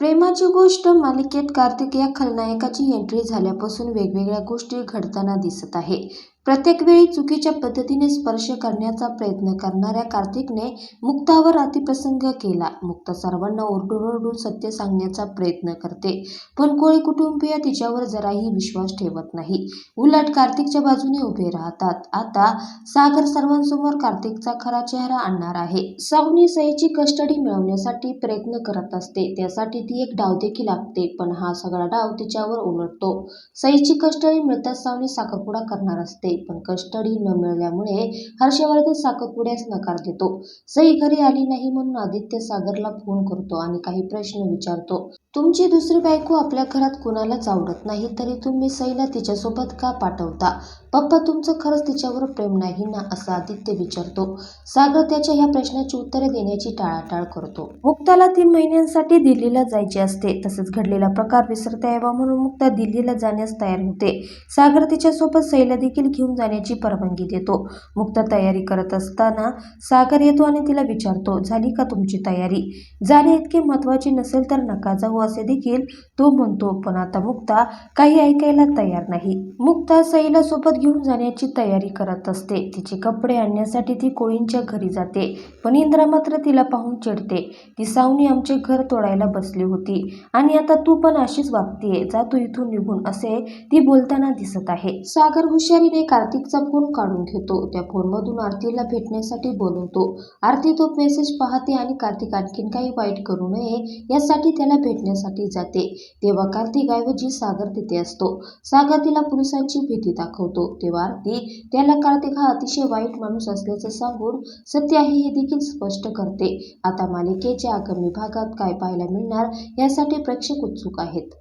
प्रेमाची गोष्ट मालिकेत कार्तिक या खलनायकाची एंट्री झाल्यापासून वेगवेगळ्या गोष्टी घडताना दिसत आहे. प्रत्येक वेळी चुकीच्या पद्धतीने स्पर्श करण्याचा प्रयत्न करणाऱ्या कार्तिकने मुक्तावर अतिप्रसंग केला. मुक्ता सर्वांना ओरडून ओरडून सत्य सांगण्याचा प्रयत्न करते. पण कोळी कुटुंबीय तिच्यावर जराही विश्वास ठेवत नाही. उलट कार्तिकच्या बाजूने उभे राहतात. आता सागर सर्वांसमोर कार्तिकचा खरा चेहरा आणणार आहे. सावनी सईची कस्टडी मिळवण्यासाठी प्रयत्न करत असते. त्यासाठी ती एक डाव देखील लागते पण हा सगळा डाव तिच्यावर उलटतो सईची कस्टडी मिळताच सावनी साखरपुडा करणार असते. पण कस्टडी न मिळाल्यामुळे हर्षवर्धन साखरपुड्यास नकार देतो. सई घरी आली नाही म्हणून आदित्य सागरला फोन करतो आणि काही प्रश्न विचारतो. तुमची दुसरी बायको आपल्या घरात कुणालाच आवडत नाही तरी तुम्ही सईला तिच्यासोबत का पाठवता? पप्पा तुमचं खरंच तिच्यावर प्रेम नाही ना असं आदित्य विचारतो. सागर त्याच्या ह्या प्रश्नाची उत्तरे देण्याची टाळाटाळ करतो. मुक्ताला तीन महिन्यांसाठी दिल्लीला जायचे असते. तसेच घडलेला प्रकार विसरता यावा म्हणून मुक्ता दिल्लीला जाण्यास तयार होते. सागर तिच्यासोबत सईला देखील घेऊन जाण्याची परवानगी देतो. मुक्ता तयारी करत असताना सागर येतो आणि तिला विचारतो झाली का तुमची तयारी? जाणे इतके महत्त्वाची नसेल तर नका जाऊ असे देखील. तो म्हणतो पण आता मुक्ता काही ऐकायला तयार नाही. मुक्ता सईला सोबत घेऊन जाण्याची तयारी करत असते. तिचे कपडे आणण्यासाठी ती कोळींच्या घरी जाते पण इंद्रा मात्र तिला पाहून चिडते. ती सावनी आमचे घर तोडायला बसली होती आणि आता तू पण अशीच वागतीये जा तू इथून निघून असे ती बोलताना दिसत आहे. सागर हुशारीने कार्तिकचा फोन काढून घेतो. त्या फोनमधून आरतीला भेटण्यासाठी बोलवतो. आरती तो मेसेज पाहते आणि कार्तिक आणखीन काही वाईट करू नये यासाठी त्याला भेटण्यासाठी जाते. तेव्हा कार्तिक ऐवजी सागर तिथे असतो. सागर तिला पोलिसांची भीती दाखवतो. तेव्हा आरती त्याला कार्तिक हा अतिशय वाईट माणूस असल्याचं सांगून सत्य आहे हे देखील स्पष्ट करते. आता मालिकेच्या आगामी भागात काय पाहायला मिळणार यासाठी प्रेक्षक उत्सुक आहेत.